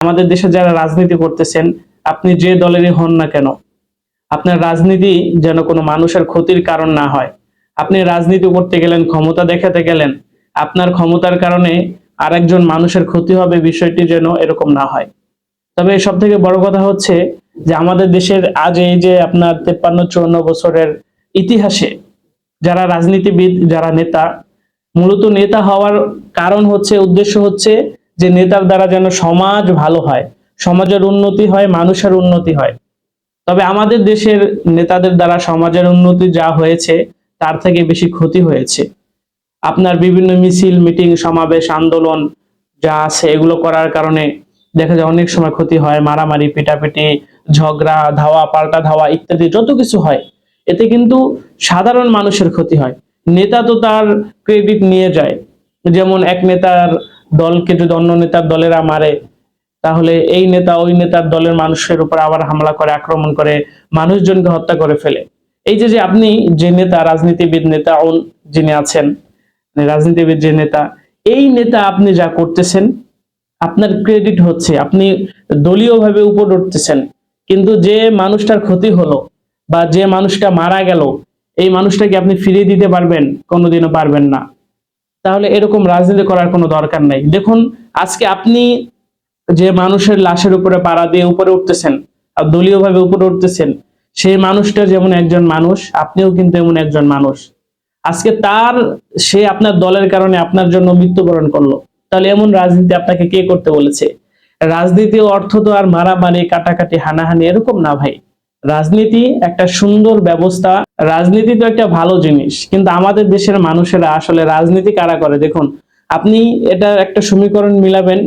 আমাদের দেশে যারা রাজনীতি করতেছেন, আপনি যে দলেরই হন না কেন, আপনার রাজনীতি যেন কোনো মানুষের ক্ষতির কারণ না হয়। আপনি রাজনীতি করতে গেলেন, ক্ষমতা দেখাতে গেলেন, আপনার ক্ষমতার কারণে আরেকজন মানুষের ক্ষতি হবে বিষয়টি যেন এরকম না হয়। তবে সব থেকে বড় কথা হচ্ছে যে আমাদের দেশের আজ এই যে আপনার তেপ্পান্ন, চুয়ান্ন বছরের ইতিহাসে যারা রাজনীতিবিদ, যারা নেতা, মূলত নেতা হওয়ার কারণ হচ্ছে, উদ্দেশ্য হচ্ছে যে নেতার দ্বারা যেন সমাজ ভালো হয়, সমাজের উন্নতি হয়, মানুষের উন্নতি হয়। তবে আমাদের দেশের নেতাদের দ্বারা সমাজের উন্নতি যা হয়েছে, তার থেকে বেশি ক্ষতি হয়েছে। আপনার বিভিন্ন মিছিল, মিটিং, সমাবেশ, আন্দোলন যা আছে, এগুলো করার কারণে দেখা যায় অনেক সময় ক্ষতি হয়, মারামারি, পিটাপিটি, ঝগড়া, ধাওয়া, পাল্টা ধাওয়া ইত্যাদি যত কিছু হয়, এতে কিন্তু সাধারণ মানুষের ক্ষতি হয়। নেতা তো তার ক্রেডিট নিয়ে যায়। যেমন এক নেতার দলকে যদি অন্য নেতার দলেরা মারে, তাহলে এই নেতা ওই নেতার দলের মানুষের উপর আবার হামলা করে, আক্রমণ করে, মানুষজনকে হত্যা করে ফেলে। এই যে যে আপনি যে নেতা, রাজনীতিবিদ নেতা যিনি আছেন মানে রাজনীতিবিদ যে নেতা, এই নেতা আপনি যা করতেছেন, আপনার ক্রেডিট হচ্ছে, আপনি দলীয়ভাবে উপর উঠতেছেন। কিন্তু যে মানুষটার ক্ষতি হলো বা যে মানুষটা মারা গেল, এই মানুষটাকে আপনি ফিরিয়ে দিতে পারবেন, কোনোদিনও পারবেন না। তাহলে এরকম রাজনীতি করার কোনো দরকার নাই। দেখুন, আজকে আপনি যে মানুষের লাশের উপরে পাড়া দিয়ে উপরে উঠতেছেন, আর দলীয়ভাবে উপরে উঠতেছেন, সেই মানুষটা যেমন একজন মানুষ, আপনিও কিন্তু এমন একজন মানুষ। আজকে তার, সে আপনার দলের কারণে আপনার জন্য মৃত্যুবরণ করল। তাহলে এমন রাজনীতি আপনাকে কে করতে বলেছে? রাজনীতি অর্থ তো আর মারামারি, কাটাকাটি, হানাহানি এরকম না ভাই। রাজনীতি একটা সুন্দর ব্যবস্থা। রাজনীতি তো একটা ভালো জিনিস, কিন্তু আমাদের দেশের মানুষেরা আসলে রাজনীতি কারা করে? দেখুন, আপনি এটা একটা সমীকরণ মিলাবেন,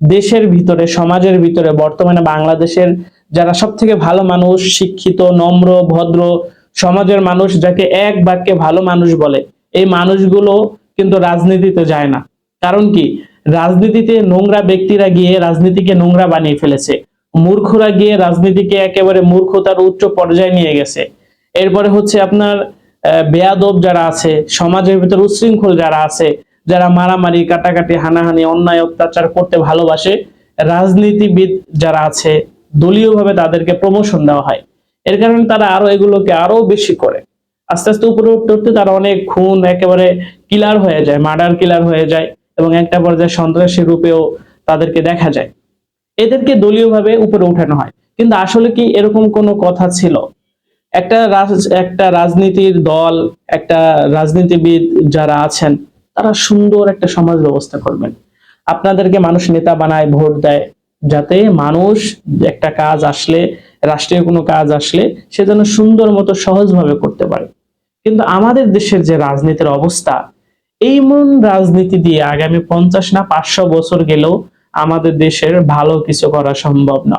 দেশের ভিতরে, সমাজের ভিতরে, বর্তমানে বাংলাদেশের যারা সব থেকে ভালো মানুষ, শিক্ষিত, নম্র, ভদ্র, সমাজের মানুষ, যাকে এক বাক্যে ভালো মানুষ বলে, এই মানুষগুলো কিন্তু রাজনীতিতে যায় না। কারণ কি? রাজনীতিতে নোংরা ব্যক্তিরা গিয়ে রাজনীতিকে নোংরা বানিয়ে ফেলেছে। মূর্খরা গিয়ে রাজনীতিকে একেবারে মূর্খতার উচ্চ পর্যায়ে নিয়ে গেছে। এরপরে হচ্ছে আপনার বেয়াদব যারা আছে, সমাজের ভিতর উচ্ছৃঙ্খল যারা আছে, যারা মারামারি, কাটাকাটি, হানাহানি, অন্যায়, অত্যাচার করতে ভালোবাসে, রাজনীতিবিদ যারা আছে, দলীয়ভাবে তাদেরকে প্রমোশন দেওয়া হয়। এর কারণে তারা আরও এগুলোকে আরও বেশি করে। আস্তে আস্তে উপরে উঠতে উঠতে তারা অনেক খুন একেবারে কিলার হয়ে যায় মার্ডার কিলার হয়ে যায় এবং একটা পর্যায়ে সন্ত্রাসী রূপেও তাদেরকে দেখা যায়। এদেরকে দলীয়ভাবে উপরে উঠানো হয়। কিন্তু আসলে কি এরকম কোনো কথা ছিল? একটা একটা রাজনীতির দল, একটা রাজনীতিবিদ যারা আছেন, তারা সুন্দর একটা সমাজ ব্যবস্থা করবেন। আপনাদেরকে মানুষ নেতা বানায়, ভোট দেয়, যাতে মানুষ একটা কাজ আসলে, রাষ্ট্রীয় কোনো কাজ আসলে, সে যেন সুন্দর মতো সহজভাবে করতে পারে। কিন্তু আমাদের দেশের যে রাজনীতির অবস্থা, এই মন রাজনীতি দিয়ে আগামী পঞ্চাশ না পাঁচশো বছর গেলেও আমাদের দেশের ভালো কিছু করা সম্ভব না।